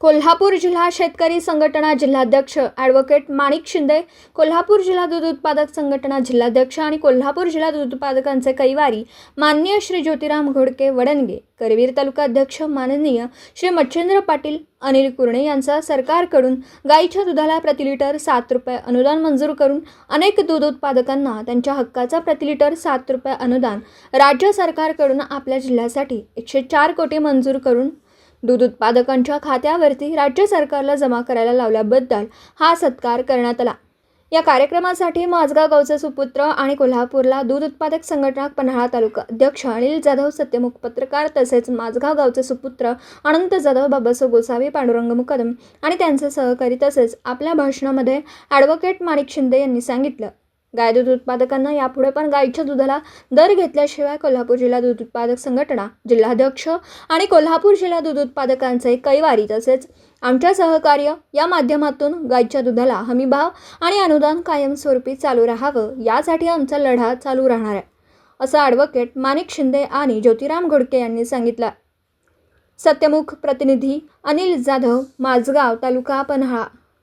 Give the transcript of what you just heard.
कोल्हापूर जिल्हा शेतकरी संघटना जिल्हाध्यक्ष ॲडव्होकेट माणिक शिंदे कोल्हापूर जिल्हा दूध उत्पादक संघटना जिल्हाध्यक्ष आणि कोल्हापूर जिल्हा दूध उत्पादकांचे कैवारी माननीय श्री ज्योतिराम घोडके वडणगे करवीर तालुका अध्यक्ष माननीय श्री मच्छिंद्र पाटील अनिल कुरणे यांचा सरकारकडून गाईच्या दुधाला प्रतिलिटर सात रुपये अनुदान मंजूर करून अनेक दूध उत्पादकांना त्यांच्या हक्काचा प्रतिलिटर सात रुपये अनुदान राज्य सरकारकडून आपल्या जिल्ह्यासाठी एकशे चार कोटी मंजूर करून दूध उत्पादकांच्या खात्यावरती राज्य सरकारला जमा करायला लावल्याबद्दल हा सत्कार करण्यात आला. या कार्यक्रमासाठी माझगावचे सुपुत्र आणि कोल्हापूरला दूध उत्पादक संघटना पन्हाळा तालुका अध्यक्ष अनिल जाधव सत्यमुख पत्रकार तसेच माझगाव गावचे सुपुत्र अनंत जाधव बाबासो गोसावी पांडुरंग मुकदम आणि त्यांचे सहकारी तसेच आपल्या भाषणामध्ये ॲडव्होकेट माणिक शिंदे यांनी सांगितलं. गाय दूध उत्पादकांना यापुढे पण गायीच्या दुधाला दर घेतल्याशिवाय कोल्हापूर जिल्हा दूध उत्पादक संघटना जिल्हाध्यक्ष आणि कोल्हापूर जिल्हा दूध उत्पादकांचे कैवारी तसेच आमच्या सहकार्य या माध्यमातून गायीच्या दुधाला हमीभाव आणि अनुदान कायमस्वरूपी चालू राहावं यासाठी आमचा लढा चालू राहणार आहे असं ॲडव्होकेट माणिक शिंदे आणि ज्योतिराम घोडके यांनी सांगितलं. सत्यमुख प्रतिनिधी अनिल जाधव माझगाव तालुका पन्हाळा.